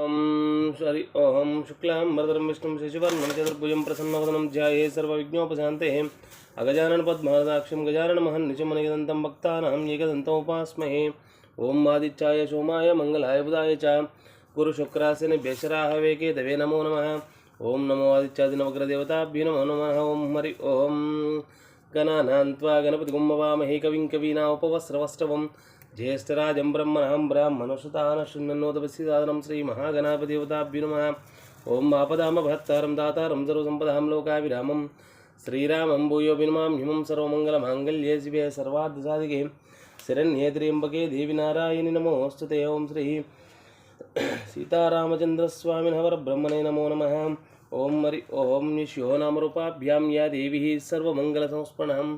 ॐ हरि ओं शुक्लां वरदं विष्णुं शशिवर्णं चतुर्भुजं प्रसन्नवदनं ध्याये सर्वविघ्नोपशान्तेः अगजाननपद्मादाक्षं गजाननमहन्निशमनिगदन्तं भक्तानां एकदन्तमुपास्महे ॐ आदित्याय सोमाय मङ्गलाय बुधाय च। गुरुशुक्रासेनेभ्यशराहवे केतवे नमो नमः। ॐ नमो आदित्यादिनवग्रदेवताभ्यो नमो नमः। ॐ हरि ओं गणानां त्वा गणपतिगुम्भवामहे कविं कवीना उपवस्रवस्त्रवं ज्येष्ठराजं ब्रह्मणां ब्राह्मणसुतानशृण्वन्नोदपस्यसादनं श्रीमहागणापतिदेवताभ्यो नमः ॐ आपदामभत्तारं दातारं सर्वसम्पदां लोकाभिरामं। श्रीरामं भूयो विनुमां हिमं सर्वमङ्गलमाङ्गल्ये शिवे सर्वार्थसाधिके शरण्ये त्र्यम्बके देवि नारायणि नमोऽस्तु ते। ॐ श्री सीतारामचन्द्रस्वामिनः परब्रह्मणे नमो नमः। ॐ हरि ॐ निश्यो नामरूपाभ्यां या देवी सर्वमङ्गलसंस्मरणं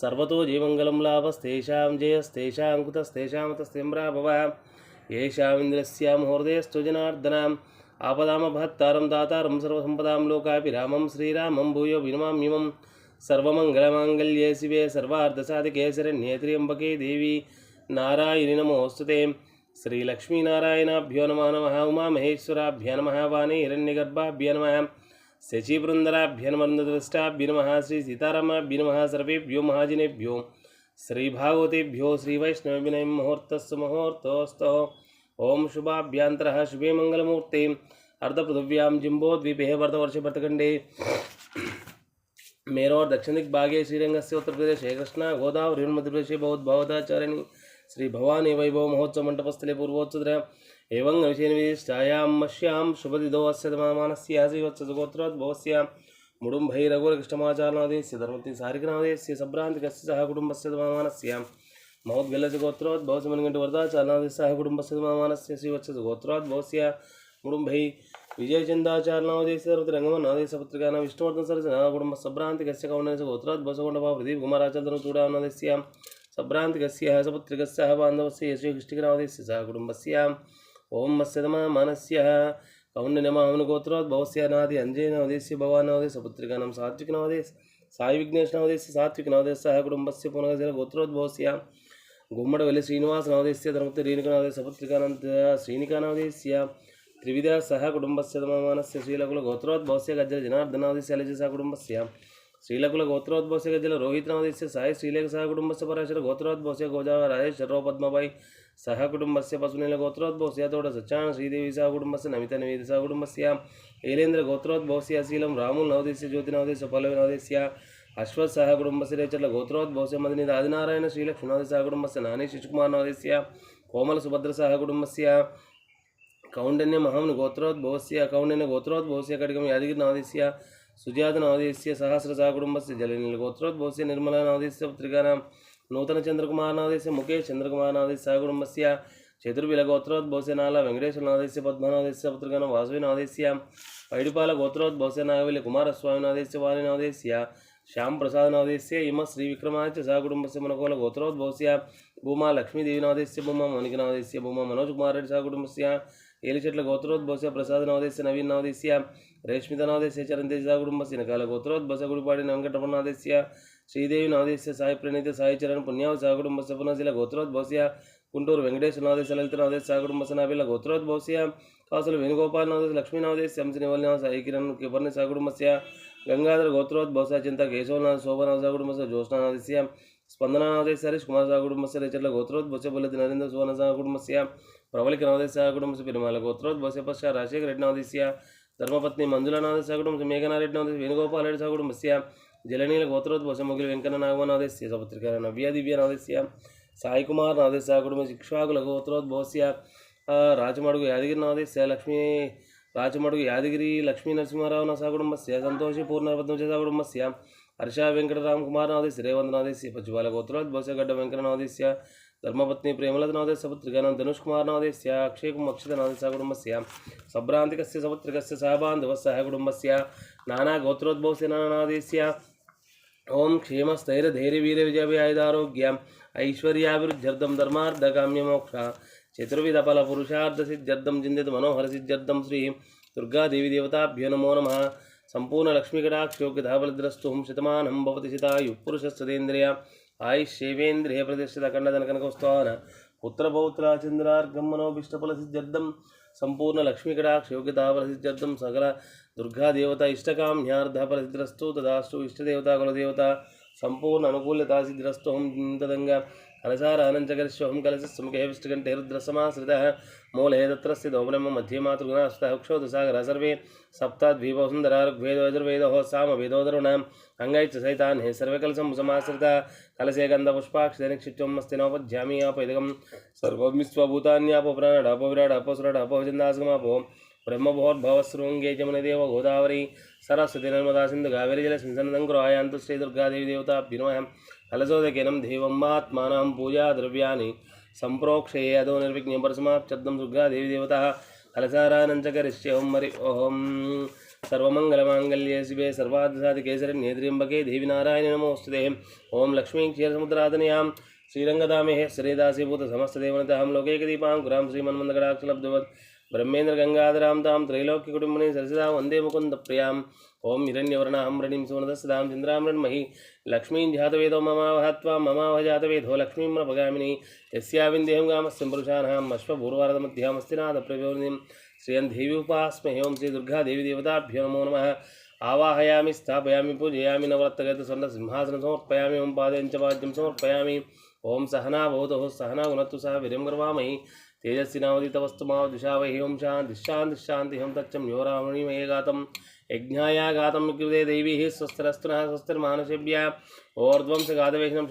सर्वतो जयमङ्गलं लाभस्तेषां जयस्तेषां कुतस्तेषां तस्तेम्राभव येषामिन्द्रस्य मुहूर्तेस्तु जनार्दनाम् आपदामभत्तारं दातारं सर्वसम्पदां लोकाभिरामं श्रीरामं भूयो विनुमाम्यमं सर्वमङ्गलमाङ्गल्ये शिवे सर्वार्धसाधिके शरण्ये त्र्यम्बके देवी। नारायणि नमोऽस्तु ते। नमः नमः। उमामहेश्वराभ्य नमः। वाणी हिरण्यगर्भाभ्य नमः। शचीवृन्दराभ्य नमः नन्ददृष्टाभ्य नमः श्रीसीतारामाभ्य नमः सर्वेभ्यो महाजनेभ्यो श्रीभागवतेभ्यो श्रीवैष्णवविनयं मुहूर्तस्य मुहूर्तोऽस्तः। ॐ शुभाभ्यान्तरः, शुभे मङ्गलमूर्ते अर्धपृथिव्यां जिम्बोद्वीपे वर्धवर्षे भरतखण्डे मेरोर् दक्षिणदिग्भागे श्रीरङ्गस्य उत्तरप्रदेशे कृष्णा गोदावरी मध्यप्रदेशे बौद्धभवताचारिणी श्री भवानी वैभव महोत्सव मंडपस्थले पूर्वोत्सव एवं विशेषायां मश्यां शुभदिदो अस्य तमामानस्य श्रीवत्सगोत्रोद्भवस्य मुडुम्भैरघुरकृष्णमाचारनादेस्य धर्मति सारिकनादेस्य सभ्रान्तिकस्य सह कुटुम्बस्य तमामानस्य महोद्गलस्य गोत्रोद्भवसमनिगण्ट वरदाचारनादेस्य सह कुटुम्बस्य तमामानस्य श्रीवत्सगोत्रोद्भवस्य मुडुम्भै विजयचन्दाचारनादेस्य सर्वतिरङ्गमनादेस्य पत्रिकानां विष्णुवर्धन सरसना कुटुम्ब सभ्रान्तिकस्य कौण्डस्य गोत्रोद्भवसगोण्डभा प्रदीप कुमाराचार्यचूडानादेस्य सभ्रान्तिकस्य सपुत्रिकस्य बान्धवस्य यशोकृष्टिकरावदेस्य सह कुटुम्बस्य ఓం మత్స్యమ మనస్య. కౌండనమామన గోత్రాత్ భవస్యానాది అంజయనవదేశ్య భవానవదే సపుత్రికానం సాత్వికనవదే సాయి విఘ్నేశనవదేశ సాత్వికనవదే సహ కుటుంబస్య పునగజన గోత్రోద్భవస్య గుమ్మడ వెల్లి శ్రీనివాస నవదేశ్య ధర్మతి రేణుకనవదే సపుత్రికానంద శ్రీనికానవదేశ్య త్రివిధ సహ కుటుంబస్య మనస్య శ్రీలకుల గోత్రోద్భవస్య గజ్జల జనార్దనావదేశ్య అలజ సహ కుటుంబస్య. శ్రీలకుల గోత్రోద్భవస్య గజ్జల రోహిత్ నవదేశ్య సాయి శ్రీలేఖ సహ కుటుంబస్య పరాశర గోత్రోద్భవస్య గోజావ రాజేష్ పద్మబాయి सह कुटुंब से वसुनील गोत्रोद्भवस्योड़ सच्चान श्रीदेवी सह कुटुंब से नमित निवेदी सह सहकुटुम्बस्य पशुनिलगोत्रोद्भवस्यातोडसचाणश्रीदेवी सहकुटुम्बस्य नमितनवीति सहकुटुम्बस्यां नवदेश अशीलं नवदेश नवदेश्य ज्योतिनवदेश्य पल्लविनवदेश्य अश्वत् सहकुटुम्बस्य रेचल गोत्रोद्भवस्य मदनी आदिनारायण श्रीलक्ष्मी नवदेश सह कुटुंब से नानी शिशुकुमार नवदेश कोमल सुभद्र सह कुटुंब से कौंडन्य महामन गोत्रोद्भव से कौंडन्य गोत्रोद्भव से कड़क यादगिरी नवदेश सुजात नवदेश सहस्र सह गोत्रोद्भवस्य कटिकं यादगिरिनवदेश्य सुजातनवदेश्य सहस्रसहकुटुम्बस्य जलनिलगोत्रोद्भवस्य निर्मलनवदेश्य पुत्रिकानां నూతన నూతనచంద్రకుమారనాదేశ ముఖే చంద్రకుమారనాదేశ భోసేనాల వెంకటేశ్వర వెంకటేశ్వరనాదేశ పద్మనాదేశ పుత్రగణ వాసువినాదేశ్య పైడిపాల గోత్రోద్భోసేనాగవిల కుమారస్వామినాదేశ వాలినాదేశ్య శ్యామ్ ప్రసాదనాదేశ్య ఇమ శ్రీ విక్రమాదిత్య సహకుటుంబస్య మనకోల గోత్రోద్భోస్య భూమా భూమ భూమా మణికనాదేశ్య భూమ మనోజ్ కుమార్ రెడ్డి సహకుటుంబస్య ఏలిచెట్ల గోత్రోద్భోస్య రేష్మిత నవీనాదేశ్య రేష్మితనాదేశ్య చరంతేజ సహకుటుంబస్య నకాల బస గుడిపాడి వెంకటరమణాదేశ్య శ్రీదేవి నాదేశ సాయి ప్రణీత సాయి చరణ్ పుణ్యావ సాగుడుంబ సపనశీల గోత్రోద్భవస్య గుంటూరు వెంకటేశ్వర నాదేశ లలిత నాదేశ సాగుడుంబ సనాభిల గోత్రోద్భవస్య కాసులు వేణుగోపాల్ నాదేశ లక్ష్మీనాదేశ శంసనివల్య సాయి కిరణ్ కిపర్ణ సాగుడుంబస్య గంగాధర గోత్రోద్భవస చింత కేశవనాథ శోభనాథ సాగుడుంబస్య జ్యోష్ణానాదేశ్య స్పందనానాథే సరీష్ కుమార్ సాగుడుంబస్య రిచర్ల గోత్రోద్భవస్య బుల్లతి నరేంద్ర సువర్ణ సాగుడుంబస్య ప్రబలిక నాదేశ సాగుడుంబస్య పెరుమాల గోత్రోద్భవస్య పశ్చ రాజశేఖర రెడ్డి నాదేశ్య ధర్మపత్ని మంజులనాథ సాగుడుంబస్య మేఘనారెడ్డి నాదేశ వేణుగోపాల్ రెడ్డి సాగుడుంబస్య జలనీల గోత్రోద్భోష ముగిలి వెంకన్న నాగమ నాదేశ్య సపత్రిక నవ్య దివ్య నాదేశ్య సాయి కుమార్ నాదేశ్య కుటుంబ శిక్షాకుల గోత్రోద్భోస్య రాచమడుగు యాదగిరి నాదేశ్య లక్ష్మీ రాచమడుగు యాదగిరి లక్ష్మీ నరసింహారావు నా సాకుటుంబస్య సంతోషి పూర్ణపద్మ సాకుటుంబస్య హర్ష వెంకటరామ్ కుమార్ నాదేశ్ రేవంత్ నాదేశ్ పచ్చిబాల గోత్రాజ్ బోసగడ్డ వెంకట నాదేశ్య ధర్మపత్ని ప్రేమలత నాదేశ్ సపత్రికానం ధనుష్ కుమార్ నాదేశ్య అక్షయ అక్షత నాదేశ కుటుంబస్య సభ్రాంతికస్య సపత్రికస్య సహబాంధవస్య కుటుంబస్య నానా గోత్రోద్భవస్య నానాదేశ్య ఓం క్షేమస్థైర్యధైర్యవీర విజయవ్యాయుధారోగ్యం ఐశ్వర్యాభివృద్ధ్యర్థం ధర్మార్థకామ్య మోక్ష చతుర్విధ ఫల పురుషార్థ సిద్ధ్యర్థం చిందిత మనోహర సిద్ధ్యర్థం శ్రీ దుర్గాదేవి దేవతాభ్యో నమో నమ. సంపూర్ణ లక్ష్మీకటాక్షోగ్యధాబలద్రస్తు శతమానం భవతి శతాయు పురుషస్తదేంద్రియ ఆయుష్యేవేంద్రియ ప్రతిష్ఠిత ఖండదన కనకస్తాన పుత్రపౌత్రాచంద్రార్గం మనోభిష్టఫల సిద్ధ్యర్థం సంపూర్ణ లక్ష్మీకటాక్ష యోగ్యతా ప్రసిద్ధ్యర్థం సకల దుర్గాదేవత ఇష్టకామ్యార్థ ప్రసిద్ధిరస్తు తదాస్తు ఇష్టదేవత కులదేవత సంపూర్ణ అనుకూల్యతా సిద్ధిరస్తు హం తదంగా కలశారానంచగరిశోహం కలశస్సుముఖే విష్ణుకంఠే రుద్రసమాశ్రిత మూలే తత్ర స్థితో బ్రహ్మ మధ్య మాతృగుణాస్తక్షోధసాగర సర్వే సప్తాద్వీపో సుందర ఋగ్వేదోయజుర్వేదోహ సామవేదోదరుణాం అంగైచ సైతాన్ హే సర్వకలసం సమాశ్రిత కలసే గంధ పుష్పాక్ష నిక్షిప్తం అస్తి నోపధ్యామి ఆపైదకం సర్వమిస్వభూతాన్యాపో ప్రాణడాపో విరాడాపో సురడాపో చందాసగమాపో ब्रह्मभोर्भवशृंगे जमुनदेव गोदावरी सरस्वती नर्मदा सिंधु कावेरी जल सिंसनदंकुरायांत श्री दुर्गादेवी देवताभ्युनमः हलसोदकिनं देवं पूजा द्रव्या संप्रोक्षे अदो निर्विघ्ने परसमाप्शब्दं दुर्गादेवी देवतः हलसारानञ्च करिष्यहं हरि ओं सर्वमङ्गलमाङ्गल्ये शिवे सर्वाधिसाधिकेसरि नेत्रिंबके देवी लक्ष्मी नमोऽस्तुते ॐ लक्ष्मीक्षीरसमुद्रातनयां श्रीरङ्गदामेः श्रीदासीभूतसमस्तदेवनतः अहं लोकैकदीपां गुरां श्रीमन्मन्दगडाक्षलब्धवत्। బ్రహ్మేంద్ర గంగాధరాం తాం త్రైలోక్య కుటుంబని సరసిదాం వందే ముకుంద ప్రియాం ఓం హిరణ్యవర్ణాం రణీం సువర్ణదస్సదాం చంద్రాం రణ్మహి లక్ష్మీం జాతవేదో మమావహత్వా మమావహ జాతవేదో లక్ష్మీం ప్రపగామిని యస్యావిందేహం గామస్యం పురుషాణాం అశ్వపూర్వారదమధ్యామస్తినాథ ప్రయోనిం శ్రియం దేవి ఉపాస్మహే ఓం శ్రీ దుర్గాదేవి దేవతాభ్యో నమో నమ ఆవాహయామి స్థాపయామి పూజయామి నవరత్తగత స్వర్ణ సింహాసనం సమర్పయామి ఓం పాదయంచ వాద్యం సమర్పయామి ఓం సహనా భవతు సహనా గుణత్తు సహ వీర్యం కర్వామహి तेजस्वी तपस्तु माव तेजस्विनावदितवस्तुमावदिशावहि ओं शान्तिशान्तिशान्ति हं तच्चं यो रावणीमये गातं यज्ञाय गातं कृते दैवीः स्वस्त्रस्तुनः स्वस्तिर्मानुषेभ्य ओर्ध्वं स गातवेशनं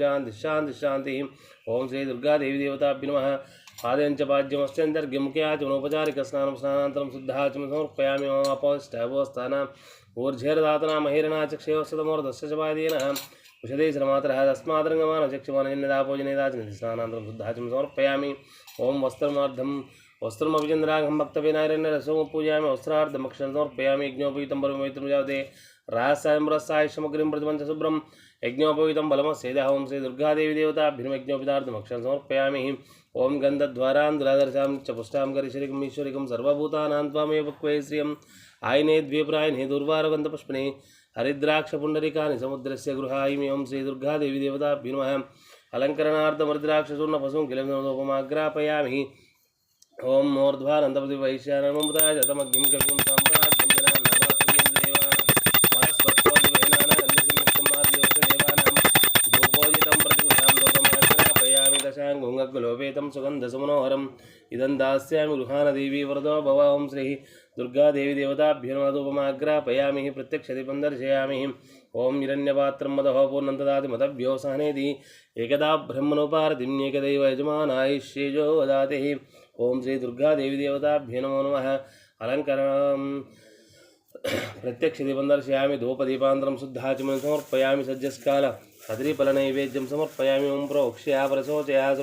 शांति शांति शांति ओम श्री दुर्गा दुर्गादेवीदेवताभ्य नमः पादेन च पाज्यमस्त्यन्तर्गमुख्याचमनौपचारिकस्नानं स्नानान्तरं शुद्धाचमं समर्पयामि मम अपोष्टभोस्थानाम् ऊर्झेरदातना महिरणा चक्षेवस्तमोर्धस्य च पादेन उषदे श्रमातरः तस्मादरङ्गमानं चक्षुमानजन्यदापोजनेदाचनति स्नानानन्तरं शुद्धाचं समर्पयामि। ॐ वस्त्रमार्धं वस्त्रमभिचन्द्राघं भक्तविनायरण्यरसों पूजयामि वस्त्रार्धमक्षणं समर्पयामि। यज्ञोपयुतं परममित्रं जावते रासायं यज्ञोपयुत समग्रिं प्रतिपञ्चशुभ्रं यज्ञोपयुतं बलमस्येदाहं श्री दुर्गादेवी देवताभ्यमयज्ञोपितार्थमक्षणं समर्पयामि ॐ गन्धद्वारान् दुरादर्शां च पुष्टां करिशरिकम् ईश्वरिकं सर्वभूतानां त्वामेव पक्वये श्रियम् आयने द्विप्रायणे दुर्वारगन्धपुष्पणे। हरिद्राक्ष पुंडरीका समुद्र से श्रीदुर्गादेवीदेवताभ्यो नमः श्री दुर्गा देवी देवता मोर्ध्वानन्दपति वैश्यानमृताय तमग्निं कविं साम्राज्यं जनान् देवान् परस्पत्वदेवानां गोपोजितं प्रतिगुणां इदं दास्यामि गृहाणदेवी व्रतो भवां। श्री दुर्गा देवी प्रत्यक्षदिपं दर्शयामि ओं हिरण्यपात्रं मदहो पूर्णन्तदाति मदभ्यो सहनेति एकदा ब्रह्मणोपारतिम्येकदैव यजमानायिष्येजो वदाति। ॐ श्री दुर्गादेवी देवताभ्यो नमो नमः। अलङ्करणम्। प्रत्यक्षदीपं दर्शयामि धूपदीपान्तरं शुद्धाचमनं समर्पयामि, सज्जस्काल। हदरीफलनैवेद्यं समर्पयामि ओं प्रोक्ष्या परशोचया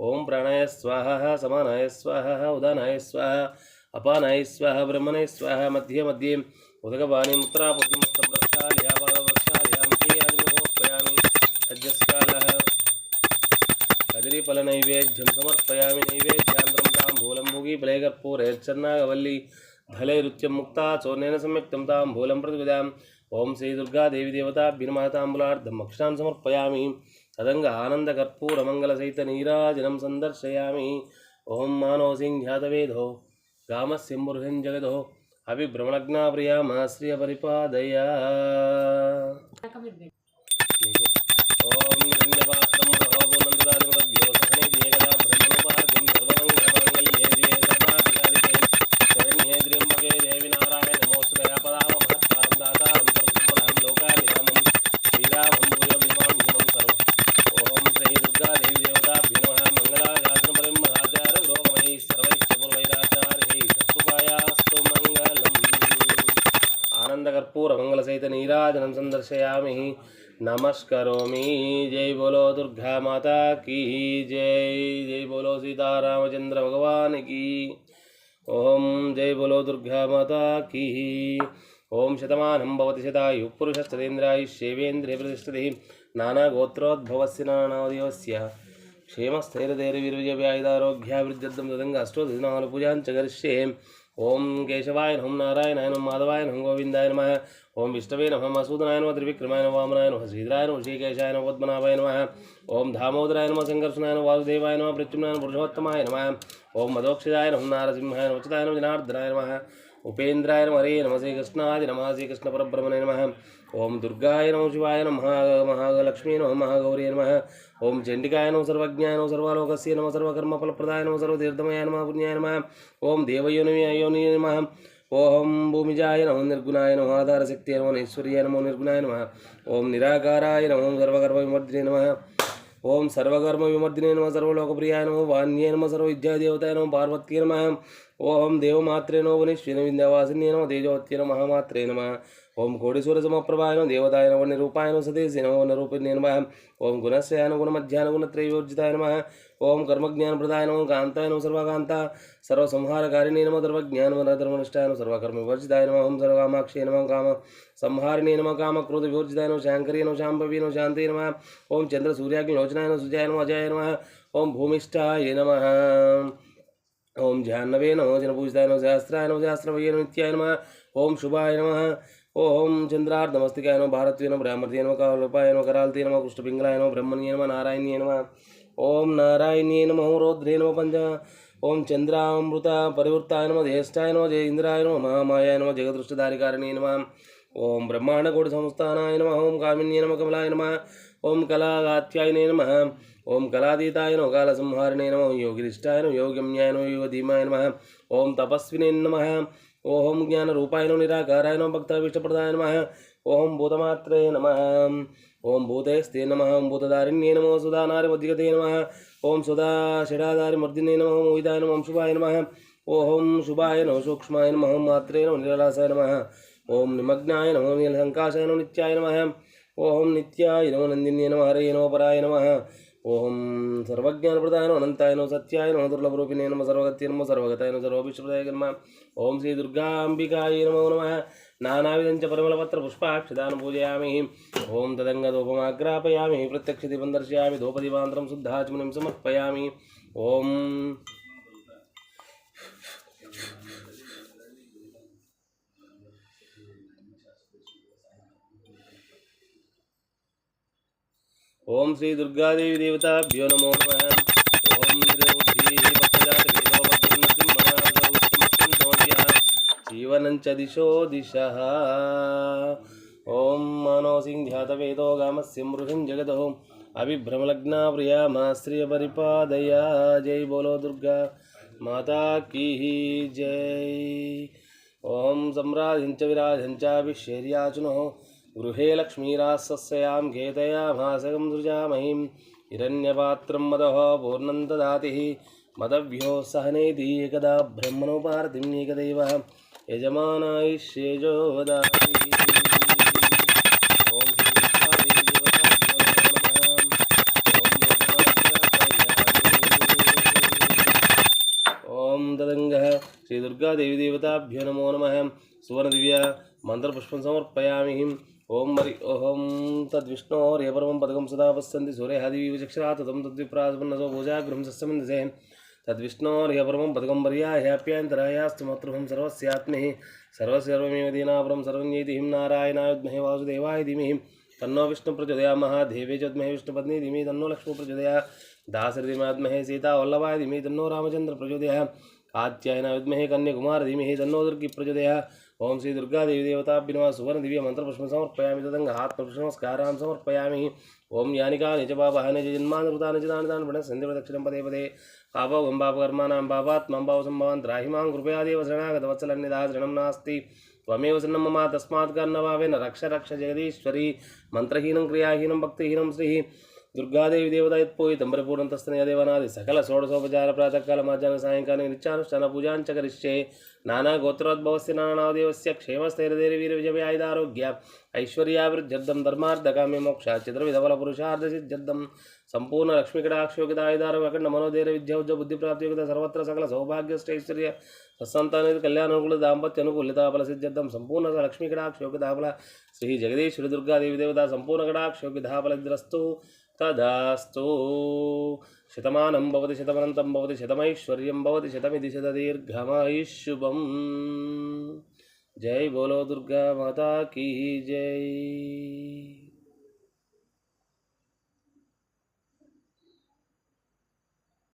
ओम प्राणाय स्वाहा, समानाय स्वाहा, उदानाय स्वाहा, अपानाय स्वाहा ब्रह्मणे स्वाहा, मध्य मध्ये उदकवाणी मुत्रापुतिं संप्रक्षाल्यापादवक्षाल्यामुखीयादिमुखोपयामि अज्जस्कालः कदलीफलनैवेद्यं भले नैवेद्यान्तरं मुक्ता चोर्ण बलैकर्पूरैर्चन्नागवल्ली फलैरुच्यं मुक्ता ओम श्री दुर्गा देवी देवता श्रीदुर्गादेवीदेवताभ्यर्माताम्बूलार्धं मक्षां समर्पयामी। తదంగ ఆనంద కర్పూర మంగళ సైత నీరాజనం సందర్శయామి. ఓం మానవ సింహ్యాతవేదో రామస్సింహృహం జగదో అభిభ్రమణజ్ఞాప్రియా మా శ్రియ పరిపాదయా. ఆనందకర్పూర నీరాజనం సందర్శయామి నమస్కరోమి జై బోలో దుర్గా మాతా కీ జై జై బోలో సీతారామచంద్ర భగవానికి ఓం జై బోలో దుర్గా మాతా కీ ఓం శతమానం భవతి శతాయు పురుషస్తేంద్రాయుష్యేవేంద్రియ ప్రతిష్టతి నానాగోత్రోద్భవస్య నానావయవస్య క్షేమస్థైర్యధైర్యవిర్విజయవ్యాయుధారోగ్యాభివృద్ధ్యర్థం తదంగా అష్టోదినాలు పూజాంచ కరిష్యే ओम केशवाय नम नारायण हम माधवाय हम गोविंदाय नम। ओम विष्णवे नम मसूदनाय नम त्रिविक्रमाय नम वामनाय नम श्रीधराय नम श्रीकेशाय नम पद्मनाभाय नम। ओम धामोदराय नम संघर्षनाय नम वासुदेवाय नम प्रत्युम्नाय पुरुषोत्तमाय नम। ओम मदोक्षिदाय नम नारसिंहाय नम उचिताय नम जनार्दनाय नम। उपेन्द्राय नम हरे नम श्रीकृष्णाय नम श्रीकृष्ण परब्रह्मणे नम। ओम दुर्गाय नम शिवाय नम महालक्ष्मी नम, महागौरी नम। ओम चंडिकाय नम सर्वज्ञा नम सर्वलोक नम सर्वकर्मफलप्रदाय नम सर्वतीर्थमय नम पुण्याय नम। ओम देवयोनि नम। ओम भूमिजाय नम निर्गुणाय नम आधारशक्ति नम ऐश्वर्य नम निर्गुणाय नम। ओम निराकाराय नमो सर्वकर्मविमर्दिने नम। ओम सर्वकर्म विमर्दिने नम, सर्वलोकप्रियाय नम वान्ये नम, सर्वविद्यादेवताय नम पार्वती नम। ओम देवमात्रे नमो वनिश्विन विन्द्यावासिन्ये नम तेजोत्ये नम, महामात्रे नम। ఓం కోడిసూరసమప్రభాయ నమ దేవతాయ నమ నిరూపాయ నమ సతేసి నమో నిరూపిణ్యే నమ ఓం గుణశ్రయాన గుణమధ్యాన గుణత్రయోర్జితాయ నమ ఓం కర్మజ్ఞానప్రదాయ నమ కాంతాయ నమ సర్వకాంత సర్వసంహారకారిణే నమ సర్వజ్ఞానమనధర్మనిష్టాయ నమ సర్వకర్మ వివర్జితాయ నమ ఓం సర్వకామాక్షే నమ కామ సంహారిణే నమ కామక్రోధ వివర్జితాయ నమ శాంకరీ నమ శాంభవీ నమ శాంతే నమ ఓం చంద్ర సూర్యాగ్ని లోచనాయ నమ సుజాయ నమ అజాయ నమ ఓం భూమిష్ఠాయ నమ ఓం జాహ్నవే నమో జనపూజితాయ నమ శాస్త్రాయ నమ శాస్త్రవయ్య నమ నిత్యాయ నమ ఓం శుభాయ నమ ఓం చంద్రార్ధమస్తికాయ నమ భారత్వే నమ బ్రాహ్మర్తే నమ కాలోపాయ నమ కరాల్తే నమ కృష్ణపింగళాయ నమ బ్రహ్మణ్యే నమ నారాయణ్యే నమ ఓం నారాయణ్యే నమ రౌద్రే నమ పంచ ఓం చంద్రామృత పరివృత్తాయ నమ జ్యేష్ఠాయ నమ జయ ఇంద్రాయ నమ మహామాయాయ నమ జగదృష్టధారికారిణే నమ ఓం బ్రహ్మాండకోటి సంస్థానాయ నమ ఓం కామిన్యే నమ కమలాయ నమ ఓం కళాగాత్యాయనే నమ ఓం కళాతీతాయ నమ కాలసంహారిణే నమ ఓం యోగిరిష్టాయ నమ యోగమ్యాయ నమ యోగధీమాయ నమ ఓం తపస్వినే నమ ओम ज्ञान रूपाय नो निराकाराय नो भक्तविष्टप्रदाय नमः ओम भूतमात्रे नमः। ओम भूतेस्ते नमः। ओम भूतदारिण्ये नमो। सुधानारिमधिगते नमः। ओम सुधा षडाधारिमर्दिने नमः नम। ओम शुभाय नमः। ओम शुभाय नमः। सूक्ष्माय नमः। मात्रे नम। निरलासाय नमः। ओम निमग्नाय नमो। नीलसङ्काशाय नमो। नित्याय नमः। ओम नित्याय नमो। नंदिन्ये नमः। हरे नमो। पराय नमः। ఓం సర్వజ్ఞానప్రదాయ నమ సత్యాయన నమ సత్యాయ నమ సర్వగత్య నమ సర్వగతాయన నమ. నమ ఓం శ్రీ దుర్గాంబికాయ నమో నమ. నానావిధంచ పరిమళపత్ర పుష్పాక్షదానం పూజయామి. ఓం తదంగదోపమాగ్రాపయామి ప్రత్యక్షదీపం దర్శయామి. ధూపదీపాంతరం శుద్ధాచమనిం సమర్పయామి. ఓం ओम श्री दुर्गा देवी देवताभ्यो नमो ओम जीवन च दिशो दिशा। ओम मानो सिंह ध्यात वेदो गाम सिमृहिम जगत अभिभ्रमलग्ना प्रिया मा श्रिय परिपादया। जय बोलो दुर्गा माता की जय। ओम सम्राजं च विराजं चाभिशैर्याचुनः गृहे लक्ष्मीरासस्यां गेतया भासकं सृजामहीम्। हिरण्यपात्रं मदः पूर्णं ददाति मदभ्यो सहनेति एकदा ब्रह्मणोपार्थिम् एकदैव। यजमानायिष्येजो दुर्गा ॐ तदङ्गः। श्रीदुर्गादेवीदेवताभ्यो नमो सुवर्ण दिव्या मंत्रपुष्प समर्पयामी। ओम हरि ओम तद्विष्णो तद्विष्णोरेपरमं पदकं सदा पश्यन्ति सूर्यहादिविचक्षरा ततं तद्विप्रासपन्नसो भोजागृहं सस्यमन्दसेन् तद्विष्णोर्यपरमं पदकं पर्याह्याप्यान्तरायास्तु मातृहं सर्वस्यात्महि सर्वसर्वमेव दीनापरं सर्वञ्जयति हिं नारायणाय विद्महे वासुदेवाय धीमहि। तन्नो विष्णु विष्णुप्रचोदयामः देवे चोद्महे विष्णुपत्नी धीमहि, तन्नो लक्ष्मी प्रचोदया लक्ष्मीप्रचोदया सीता वल्लभाय धीमहि, तन्नो रामचन्द्रप्रचोदयः कात्यायनाय विद्महे कन्याकुमार धीमहि, तन्नो दुर्गी प्रचोदया। ओम श्री दुर्गा देवी देवताभ्य सुवर्ण दिव्य मंत्र पुष्प समर्पयामी। तदंग हाथ पुष्पस्कारां ओम यानिका निज बाबा निज जन्मानृता निज दान दान भण संधि पदे पदे। पापो गम पाप कर्माणां पापात्मं पाव संभवान् त्राहि कृपया देव शरणागत वत्सलन्यदा शरणं नास्ति। त्वमेव शरणं मम तस्मात् कर्णभावेन रक्ष रक्ष जगदीश्वरी। मंत्रहीनं, क्रियाहीनं, भक्तिहीनं, श्रीः दुर्गादेवी देवता इतपोई तंबरपूर्णतस्थनदेवना सकल षोडशोपचार प्रातःकाल मध्यान सायंका निचानुष्ठान पूजा चकरिष्ये नाना गोत्रोद्भव से नानादेव से क्षेम स्थैर्धर वीर विजय आयुधारोग्य ऐश्वर्यावृद्धम धर्मार्धकाम्य मोक्षा चित्रविधवल पुरुषार्ध सिद्धम संपूर्ण लक्ष्मी कड़ाक्षयोगित आयुधार अखंड मनोधैर विद्याज बुद्धि प्राप्ति योगता सर्वत्र सकल सौभाग्यस्थ्य ससंता कल्याणकूल दापत्यनकूलताबल सिद्धम संपूर्ण लक्ष्मी कड़ाक्षयोगिताबल श्री जगदीश्वरी दुर्गा देवी देवता संपूर्ण कड़ाक्षयोगिताबल द्रस्तु तदास्तु। शतमानं भवति, शतमनन्तं भवति, शतमैश्वर्यं भवति, शतमिति शतदीर्घमायुष्युभम् जय बोलो दुर्गा माता की जय।